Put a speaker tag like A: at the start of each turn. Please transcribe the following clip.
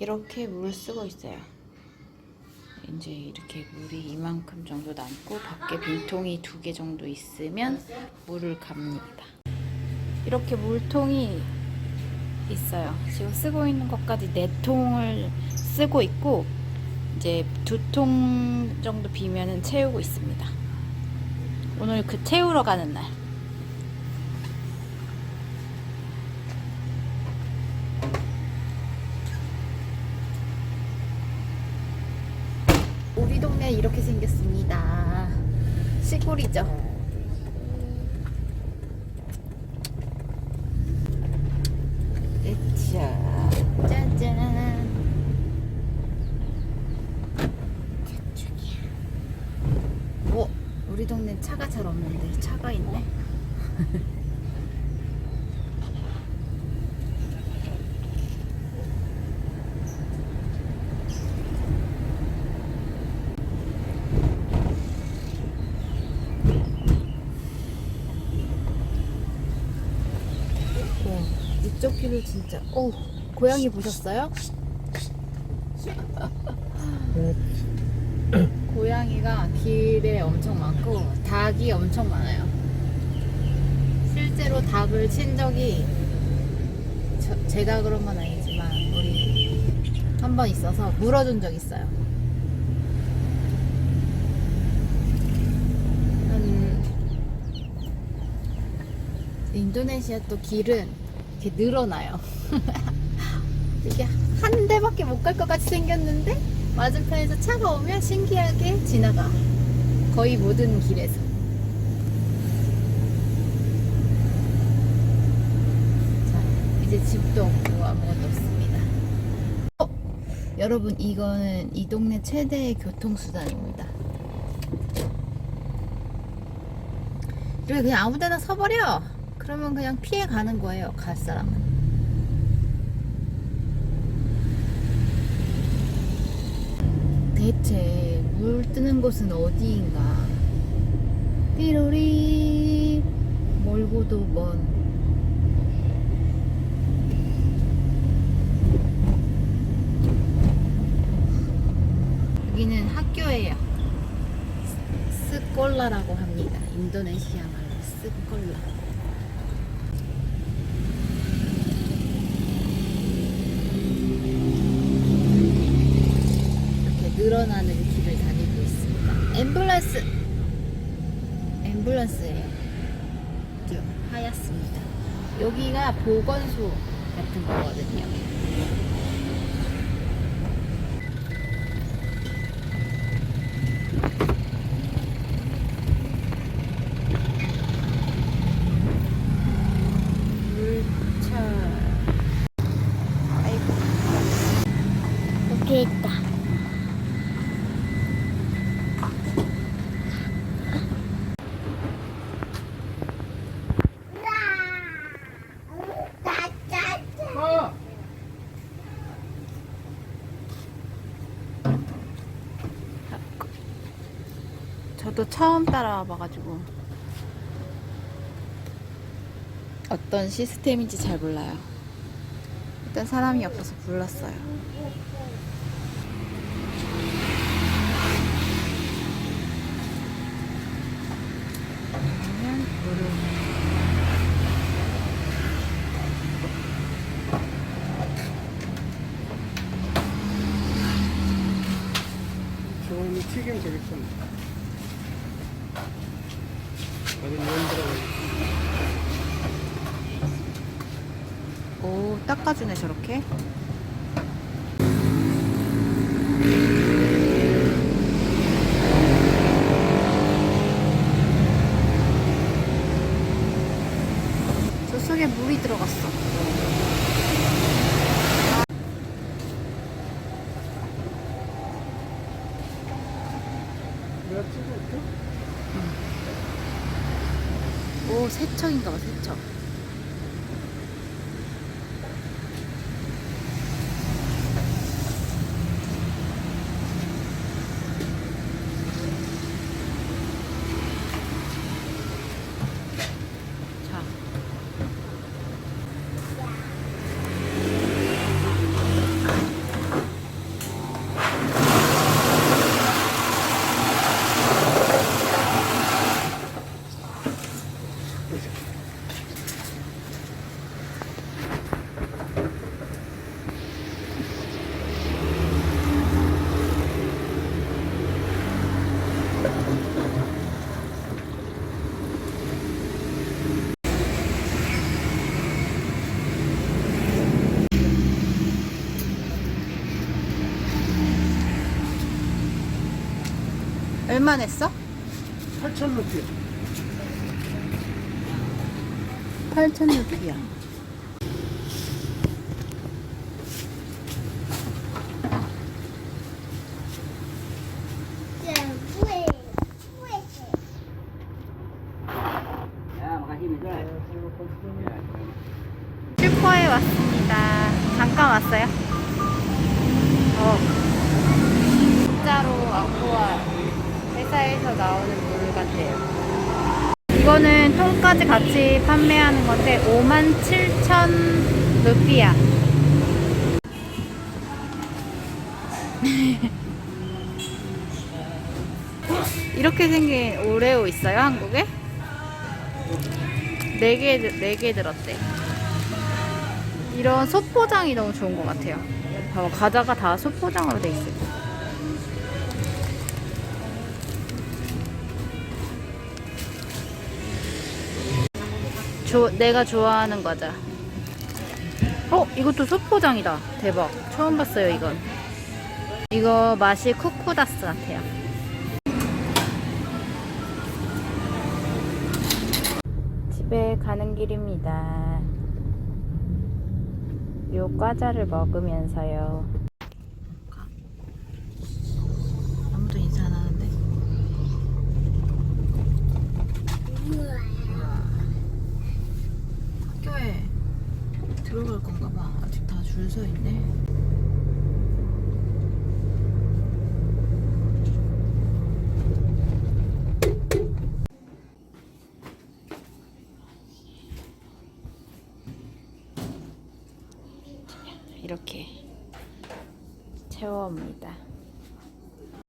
A: 이렇게 물을 쓰고 있어요. 이제 이렇게 물이 이만큼 정도 남고 밖에 빈통이 두 개 정도 있으면 물을 갑니다. 이렇게 물통이 있어요. 지금 쓰고 있는 것까지 네 통을 쓰고 있고 이제 두 통 정도 비면은 채우고 있습니다. 오늘 그 채우러 가는 날. 우리 동네 이렇게 생겼습니다. 시골이죠. 으쌰. 짜잔. 저쪽이야. 오, 우리 동네 차가 잘 없는데 차가 있네. 이쪽 길을 진짜. 오, 고양이 보셨어요? 고양이가 길에 엄청 많고 닭이 엄청 많아요. 실제로 닭을 친 적이 저- 제가 그런 건 아니지만 우리 한 번 있어서 물어준 적 있어요. 한 인도네시아 또 길은 이렇게 늘어나요. 이게 한 대밖에 못 갈 것 같이 생겼는데 맞은편에서 차가 오면 신기하게 지나가. 거의 모든 길에서. 자, 이제 집도 없고 아무것도 없습니다. 어? 여러분, 이거는 이 동네 최대의 교통수단입니다. 이렇게 그냥 아무 데나 서버려. 그러면 그냥 피해 가는 거예요, 갈 사람은. 대체 물 뜨는 곳은 어디인가? 띠로리 멀고도 먼 여기는 학교예요. 스- 스콜라라고 합니다. 인도네시아 말로 스콜라. 이렇게 늘어나는 길을 다니고 있습니다. 앰뷸런스! 앰뷸런스예요. 좀 하얗습니다. 여기가 보건소 같은 거거든요. 저도 처음 따라와 봐가지고 어떤 시스템인지 잘 몰라요. 일단 사람이 없어서 불렀어요. 그러면
B: 튀김 되겠다.
A: 오 닦아주네 저렇게. 저 속에 물이 들어갔어.
B: 내가 찍어올게.
A: 오 세척인가 봐 세척. 자. 얼마 냈어?
B: 8천 루피야.
A: 8천 루피야. 슈퍼에 왔습니다. 잠깐 왔어요. 어. 진짜로 아쿠아 회사에서 나오는 물 같아요. 이거는 통까지 같이 판매하는 건데 57,000 루피야. 이렇게 생긴 오레오 있어요, 한국에? 4개, 4개 들었대. 이런 소포장이 너무 좋은 것 같아요. 봐봐, 과자가 다 소포장으로 돼 있어요. 조, 내가 좋아하는 과자. 어, 이것도 소포장이다. 대박. 처음 봤어요, 이건. 이거 맛이 쿠쿠다스 같아요. 집에 가는 길입니다. 요 과자를 먹으면서요. 아무도 인사 안 하는데? 학교에 들어갈 건가 봐. 아직 다 줄 서 있네. 이렇게 채워옵니다.